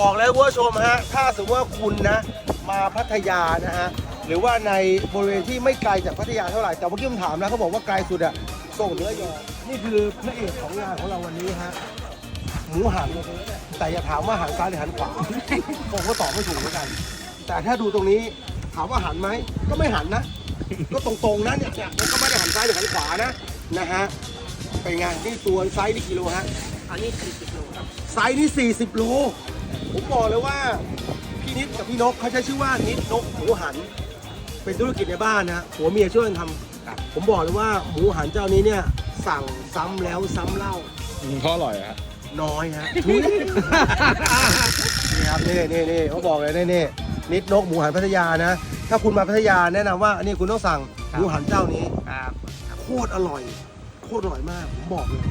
บอกแล้วคุณผู้ชมฮะถ้าสมมติว่าคุณนะมาพัทยานะฮะหรือว่าในบริเวณที่ไม่ไกลจากพัทยาเท่าไหร่แต่เมื่อกี้ผมถามนะเขาบอกว่าไกลสุดอะส่งเหนือยอนี่คือพระเอกของงานของเราวันนี้ฮะหมูหันแต่อย่าถามว่าหันซ้ายหรือหันขวาผมก็ตอบไม่ถูกเหมือนกัน แต่ถ้าดูตรงนี้ถามว่าหันไหมก็ไม่หันนะก็ตรงๆนะเนี่ยเนี่ยมันก็ไม่ได้หันซ้ายหรือหันขวานะนะฮะเป็นไงนี่ตัวไซส์นี่กิโลฮะอันนี้40โลครับไซส์นี่40โล ผมบอกเลยว่าพี่นิดกับพี่นกเขาใช้ชื่อว่านิดนกหมูหัน เป็นธุรกิจในบ้านนะผัวเมียช่วยกันทำผมบอกเลยว่าหมูหันเจ้านี้เนี่ยสั่งซ้ำแล้วซ้ำเล่าอืมเขาอร่อยอะฮะน้อยฮะทุย นี่ครับนี่นี่นี่เขาบอกเลยนี่นี่นิดนกหมูหันพัทยานะ ถ้าคุณมาพัทยาแนะนำว่าอันนี้คุณต้องสั่งหมูหันเจ้านี้ ครับ โคตรอร่อย โคตรอร่อยมาก ผมบอกเลย